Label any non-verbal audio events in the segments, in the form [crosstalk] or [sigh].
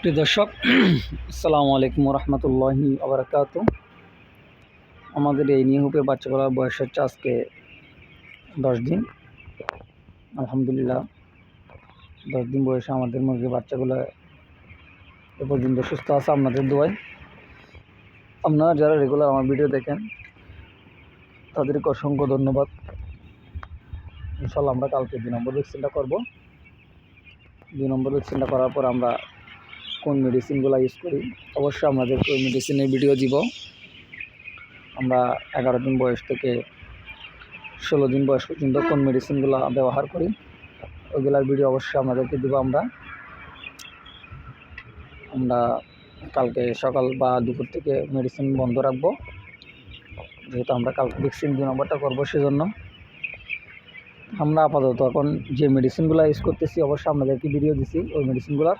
প্রিয় দর্শক, আসসালামু আলাইকুম রহমতুল্লাহি আবরাকাত আমাদের এই নিয়ে হুপের বাচ্চাগুলোর বয়স হচ্ছে আজকে দশ দিন। আলহামদুলিল্লাহ, দশ দিন বয়সে আমাদের মুরগির বাচ্চাগুলো এ পর্যন্ত সুস্থ আছে আপনাদের দোয়ায়। আপনারা যারা রেগুলার আমার ভিডিও দেখেন, তাদেরকে অসংখ্য ধন্যবাদ। ইনশাল্লাহ আমরা কালকে দুই নম্বর ভ্যাকসিনটা করব। দুই নম্বর ভ্যাকসিনটা করার পর আমরা কোন মেডিসিনগুলো ইউজ করি, অবশ্যই আপনাদেরকে ওই মেডিসিনের ভিডিও দিব। আমরা এগারো দিন বয়স থেকে ষোলো দিন বয়স পর্যন্ত কোন মেডিসিনগুলো ব্যবহার করি, ওইগুলার ভিডিও অবশ্যই আমাদেরকে দিব আমরা। আমরা কালকে সকাল বা দুপুর থেকে মেডিসিন বন্ধ রাখব, যেহেতু আমরা কালকে ভ্যাকসিন দুই নম্বরটা করব সেজন্য। আমরা আপাতত এখন যে মেডিসিনগুলো ইউজ করতেছি, অবশ্যই আপনাদেরকে ভিডিও দিছি, ওই মেডিসিনগুলোর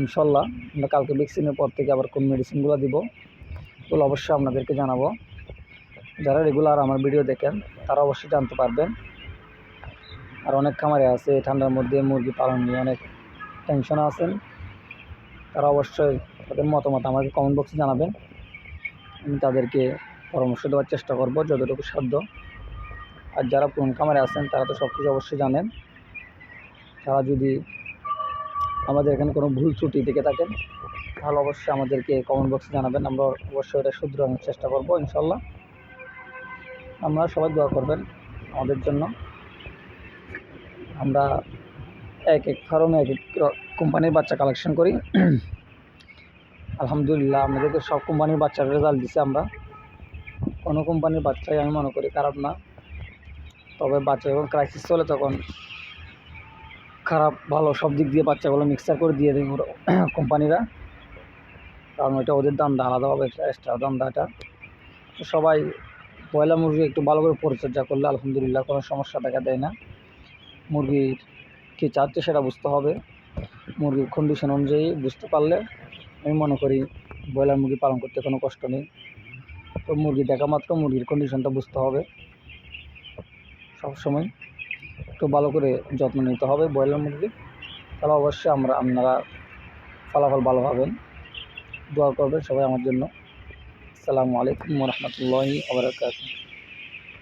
ইনশাল্লাহ, আমরা কালকে ভ্যাকসিনের পর থেকে আবার কোন মেডিসিনগুলো দিব, ওগুলো অবশ্যই আপনাদেরকে জানাব। যারা রেগুলার আমার ভিডিও দেখেন, তারা অবশ্যই জানতে পারবেন। আর অনেক খামারে আছে ঠান্ডার মধ্যে মুরগি পালন নিয়ে অনেক টেনশনে আছেন। তারা অবশ্যই তাদের মতামত আমাকে কমেন্ট বক্সে জানাবেন। আমি তাদেরকে পরামর্শ দেওয়ার চেষ্টা করব, যতটুকু সাধ্য। আর যারা পুরন খামারে আছেন, তারা তো সব কিছু অবশ্যই জানেন। তারা যদি আমাদের এখানে কোনো ভুল ত্রুটি থেকে থাকেন, তাহলে অবশ্যই আমাদেরকে কমেন্ট বক্সে জানাবেন। আমরা অবশ্যই এটা শুধরানোর চেষ্টা করব ইনশাল্লাহ আপনারা সবাই দোয়া করবেন আমাদের জন্য। আমরা এক এক ফার্মে এক এক কোম্পানির বাচ্চা কালেকশন করি। আলহামদুলিল্লাহ, আমাদেরকে সব কোম্পানির বাচ্চার রেজাল্ট দিছি আমরা। কোনো কোম্পানির বাচ্চাই আমি মনে করি খারাপ না। তবে বাচ্চা যখন ক্রাইসিস চলে তখন খারাপ, ভালো সব দিক দিয়ে বাচ্চাগুলো মিক্সার করে দিয়ে দেয় [clears throat] কোম্পানিরা। কারণ ওইটা ওদের দামটা আলাদাভাবে এক্সট্রা দামটা এটা। তো সবাই পয়লা মুরগি একটু ভালো করে পরিচর্যা করলে আলহামদুলিল্লাহ কোনো সমস্যা দেখা দেয় না। মুরগির কী চাচ্ছে সেটা বুঝতে হবে। মুরগির কন্ডিশন অনুযায়ী বুঝতে পারলে আমি মনে করি ব্রয়লার মুরগি পালন করতে কোনো কষ্ট নেই। তো মুরগি দেখা মাত্র মুরগির কন্ডিশনটা বুঝতে হবে। সবসময় একটু ভালো করে যত্ন নিতে হবে ব্রয়লার মুরগি। তাহলে অবশ্যই আমরা, আপনারা ফলাফল ভালো পাবেন। দোয়া করবেন সবাই আমার জন্য। আসসালামু আলাইকুম রহমতুল্লাহি আবরাকাতুহ